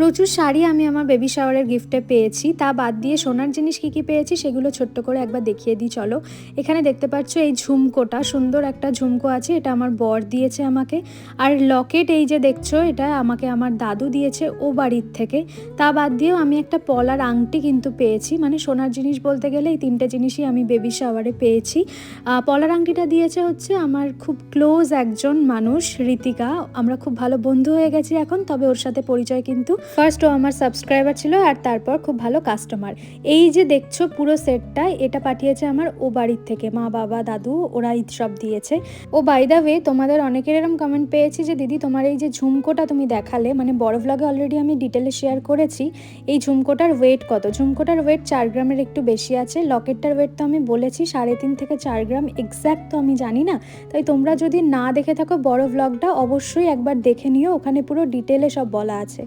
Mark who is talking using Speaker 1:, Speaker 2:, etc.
Speaker 1: প্রচুর শাড়ি আমি আমার বেবি শাওয়ারের গিফটে পেয়েছি। তা বাদ দিয়ে সোনার জিনিস কী কী পেয়েছি সেগুলো ছোট্ট করে একবার দেখিয়ে দিই, চলো। এখানে দেখতে পাচ্ছ এই ঝুমকোটা, সুন্দর একটা ঝুমকো আছে, এটা আমার বর দিয়েছে আমাকে। আর লকেট এই যে দেখছ, এটা আমাকে আমার দাদু দিয়েছে ও বাড়ির থেকে। তা বাদ দিয়েও আমি একটা পলার আংটি কিন্তু পেয়েছি মানে সোনার জিনিস বলতে গেলে এই তিনটে জিনিসই আমি বেবি শাওয়ারে পেয়েছি। পলার আংটিটা দিয়েছে হচ্ছে আমার খুব ক্লোজ একজন মানুষ ঋতিকা আমরা খুব ভালো বন্ধু হয়ে গেছি এখন, তবে ওর সাথে পরিচয় কিন্তু ফার্স্ট ও আমার সাবস্ক্রাইবার ছিল আর তারপর খুব ভালো কাস্টমার এই যে দেখছ পুরো সেটটা এটা পাঠিয়েছে আমার ও বাড়ির থেকে। মা, বাবা, দাদু, ওরা সব দিয়েছে। ও বাই দ্য ওয়ে তোমাদের অনেকের এরম কমেন্ট পেয়েছি যে, দিদি, তোমার এই যে ঝুমকোটা তুমি দেখালে মানে বড় ভ্লগে অলরেডি আমি ডিটেলে শেয়ার করেছি, এই ঝুমকোটার ওয়েট কত? ঝুমকোটার ওয়েট চার গ্রামের একটু বেশি আছে। লকেটটার ওয়েট তো আমি বলেছি, সাড়ে তিন থেকে চার গ্রাম এক্স্যাক্ট তো আমি জানি না। তাই তোমরা যদি না দেখে থাকো বড় ভ্লগটা অবশ্যই একবার দেখে নিও। ওখানে পুরো ডিটেলে সব বলা আছে।